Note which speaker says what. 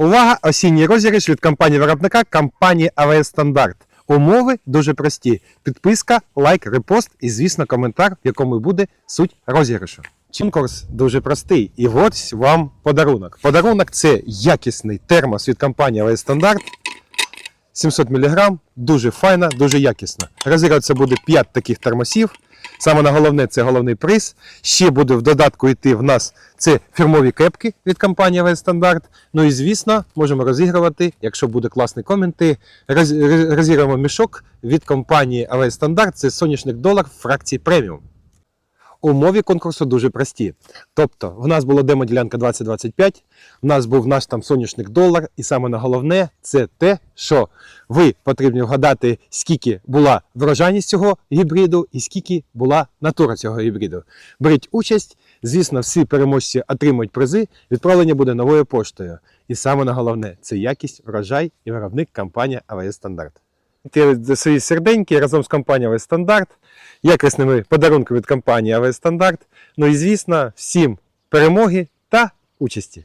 Speaker 1: Увага! Осінній розіграш від компанії виробника компанії АВС Стандарт. Умови дуже прості: підписка, лайк, репост і, звісно, коментар, в якому буде суть розіграшу. Конкурс дуже простий. І ось вам подарунок. Подарунок це якісний термос від компанії АВС Стандарт. 700 мг, дуже файна, дуже якісна. Розігруватися буде 5 таких термосів. Саме на головне це головний приз. Ще буде в додатку йти в нас це фірмові кепки від компанії Стандарт. Ну і звісно, можемо розігрувати, якщо буде класний коменти. роз- роз- Розіграємо мішок від компанії Стандарт. Це соняшник долар фракції преміум. Умови конкурсу дуже прості. Тобто, в нас була демо-ділянка 2025, в нас був наш там соняшник долар, і саме головне це те, що ви потрібні вгадати, скільки була врожайність цього гібриду і скільки була натура цього гібриду. Беріть участь. Звісно, всі переможці отримують призи. Відправлення буде новою поштою. І саме головне це якість, врожай і виробник компанія АВС Стандарт. Свої серденьки разом з компанією АВС Стандарт, якісними подарунками від компанії АВС Стандарт. Ну і звісно, всім перемоги та участі.